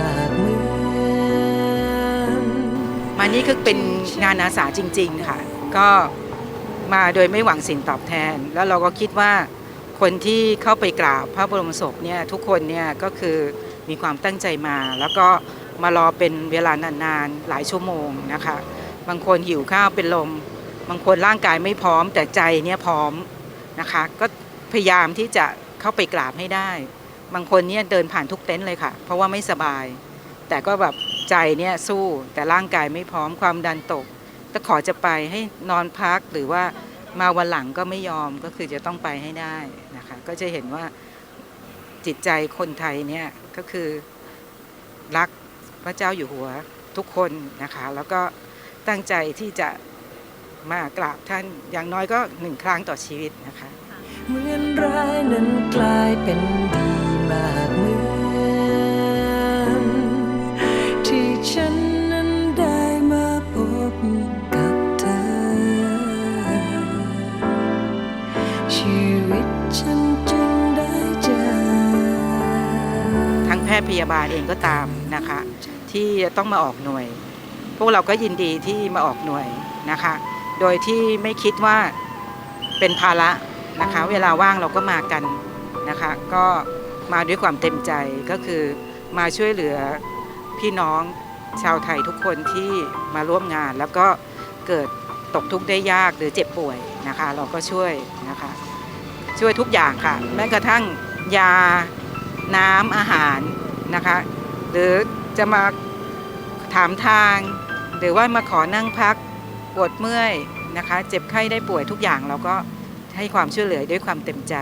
มากเมือนมานี่คือเป็นงานอาสาจริง ๆ ค่ะ ก็มาโดยไม่หวังสิ่งตอบแทน แล้วเราก็คิดว่าคนที่เข้าไปกราบพระบรมศพเนี่ยทุกคนเนี่ยก็คือมีความตั้งใจมา แล้วก็มารอเป็นเวลานานๆหลายชั่วโมงนะคะ บางคนหิวข้าวเป็นลม บางคนร่างกายไม่พร้อมแต่ใจเนี่ยพร้อมนะคะ ก็พยายามที่จะเข้าไปกราบให้ได้ บางคนเนี่ยเดินผ่านทุกเต็นท์เลยค่ะ เพราะว่าไม่สบาย แต่ก็แบบใจเนี่ยสู้แต่ร่างกายไม่พร้อมความดันตกแต่ขอจะไปให้นอนพักหรือว่ามาวันหลังก็ไม่ยอมก็คือจะต้องไปให้ได้นะคะก็จะเห็นว่าจิตใจคนไทยเนี่ยก็คือรักพระเจ้าอยู่หัวทุกคนนะคะ แล้วก็ตั้งใจที่จะมากราบท่านอย่างน้อยก็หนึ่งครั้งต่อชีวิตนะคะ เหมือนร้ายนั้นกลายเป็นดี มากเหมือนที่ฉันนั้นได้มาพบกับเธอ ชีวิตฉันจึงได้เจอ ทั้งแพทย์พยาบาลเองก็ตามนะคะ ที่ต้องมาออกหน่วย พวกเราก็ยินดีที่มาออกหน่วยนะคะ โดยที่ไม่คิดว่าเป็นภาระนะคะ เวลาว่างเราก็มากันนะคะ ก็ มาด้วยความเต็มใจก็คือมาช่วยเหลือพี่น้องชาวไทยทุกคนที่มาร่วมงาน แล้วก็เกิดตกทุกข์ได้ยากหรือเจ็บป่วยนะคะ เราก็ช่วยนะคะ ช่วยทุกอย่างค่ะ แม้กระทั่งยาน้ำอาหารนะคะ หรือจะมาถามทาง หรือว่ามาขอนั่งพักปวดเมื่อยนะคะ เจ็บไข้ได้ป่วยทุกอย่างเราก็ให้ความช่วยเหลือด้วยความเต็มใจ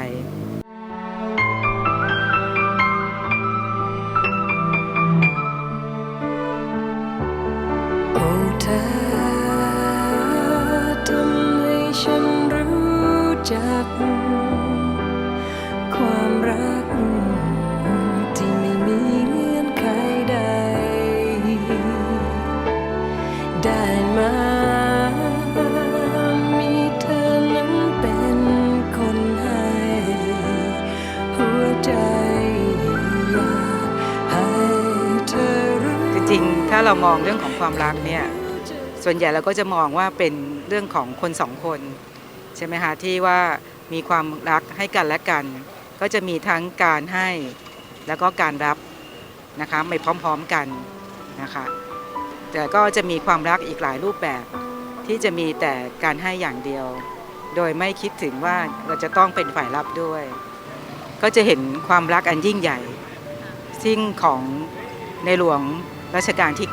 าเรามองเรื่องของความรักเนี่ยส่วนใหญ่เราก็จะมองว่าเป็นเรื่องของคนสองคนใช่ไหมคะที่ว่ามีความรักให้กันและกัน ก็จะมีทั้งการให้แล้วก็การรับนะคะไม่พร้อมๆกันนะคะแต่ก็จะมีความรักอีกหลายรูปแบบที่จะมีแต่การให้อย่างเดียว โดยไม่คิดถึงว่าเราจะต้องเป็นฝ่ายรับด้วย ก็จะเห็นความรักอันยิ่งใหญ่ ซึ่งของในหลวง รัชกาลที่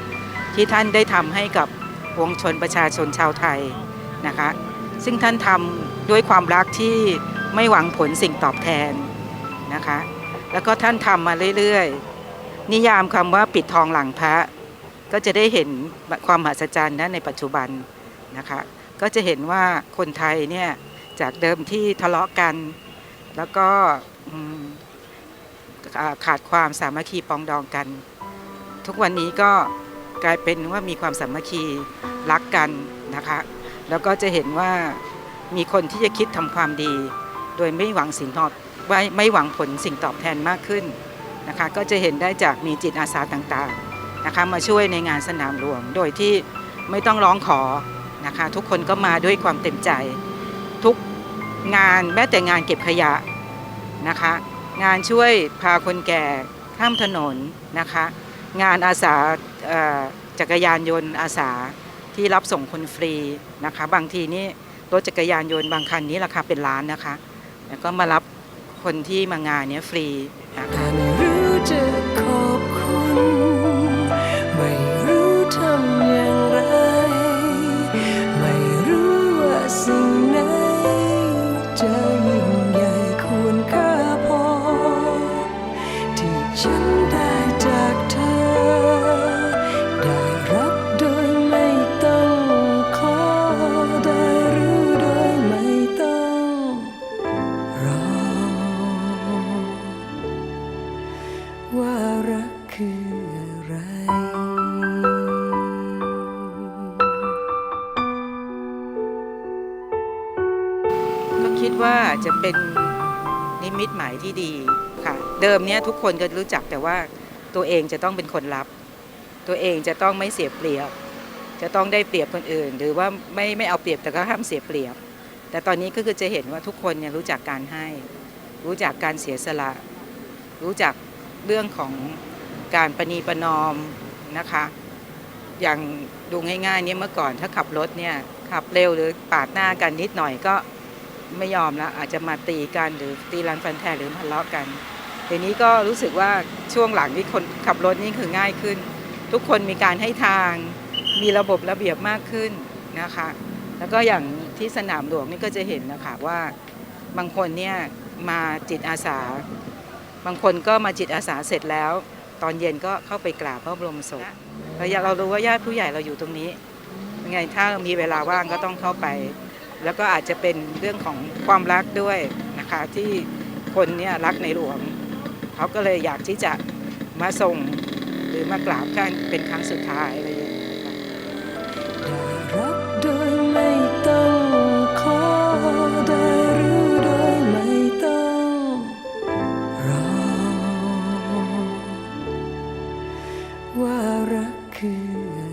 9 ที่ท่านได้ทำให้กับวงชนประชาชนชาวไทยนะคะ ซึ่งท่านทำด้วยความรักที่ไม่หวังผลสิ่งตอบแทนนะคะ แล้วก็ท่านทำมาเรื่อยๆ นิยามคำว่าปิดทองหลังพระ ก็จะได้เห็นความมหัศจรรย์นะในปัจจุบันนะคะ ก็จะเห็นว่าคนไทยเนี่ยจากเดิมที่ทะเลาะกัน แล้วก็ขาดความสามัคคีปองดองกัน ทุกวันนี้ก็กลายเป็นว่ามีความสามัคคีรักกันนะคะ แล้วก็จะเห็นว่ามีคนที่จะคิดทำความดี โดยไม่หวังสิ่งตอบไม่ไม่หวังผลสิ่งตอบแทนมากขึ้นนะคะ ก็จะเห็นได้จากมีจิตอาสาต่างๆนะคะ มาช่วยในงานสนามหลวงโดยที่ไม่ต้องร้องขอนะคะ ทุกคนก็มาด้วยความเต็มใจ ทุกงานแม้แต่งานเก็บขยะนะคะ งานช่วยพาคนแก่ข้ามถนนนะคะ งานอาสาจักรยานยนต์อาสาที่รับส่งคนฟรีนะคะ บางทีนี่รถจักรยานยนต์บางคันนี้ราคาเป็นล้านนะคะ แล้วก็มารับคนที่มางานนี้ฟรีนะคะรู้จะขอบคุณไม่รู้ทำอย่างไร ไม่รู้ว่าสิ่งไหนจะ คิดว่าจะเป็นนิมิตหมายที่ดีค่ะ เดิมเนี่ยทุกคนก็รู้จักแต่ว่าตัวเองจะต้องเป็นคนรับ ตัวเองจะต้องไม่เสียเปรียบ จะต้องได้เปรียบคนอื่น หรือว่าไม่ไม่เอาเปรียบแต่ก็ห้ามเสียเปรียบ แต่ตอนนี้ก็คือจะเห็นว่าทุกคนเนี่ยรู้จักการให้ รู้จักการเสียสละ รู้จักเรื่องของการประนีประนอมนะคะ อย่างดูง่ายๆเนี่ยเมื่อก่อนถ้าขับรถเนี่ยขับเร็วหรือปาดหน้ากันนิดหน่อยก็ ไม่ยอมแล้วอาจจะมาตีกันหรือตีรันฟันแทหรือทะเลาะกันทีนี้ก็รู้สึกว่าช่วงหลังที่คนขับรถนี่คือง่ายขึ้น ทุกคนมีการให้ทางมีระบบระเบียบมากขึ้นนะคะ แล้วก็อย่างที่สนามหลวงนี่ก็จะเห็นนะคะว่าบางคนเนี่ยมาจิตอาสา บางคนก็มาจิตอาสาเสร็จแล้ว ตอนเย็นก็เข้าไปกราบพระบรมศพเราอยากเรารู้ว่าญาติผู้ใหญ่เราอยู่ตรงนี้ยังไงถ้ามีเวลาว่างก็ต้องเข้าไป แล้วก็อาจจะเป็นเรื่องของความรักด้วยนะคะที่คนเนี่ยรักในหลวงเขาก็เลยอยากที่จะมาส่งหรือมากราบกันเป็นครั้งสุดท้ายอะไรอย่างเงี้ยรักโดยไม่ต้องขอได้รู้โดยไม่ต้องรอว่ารักคือ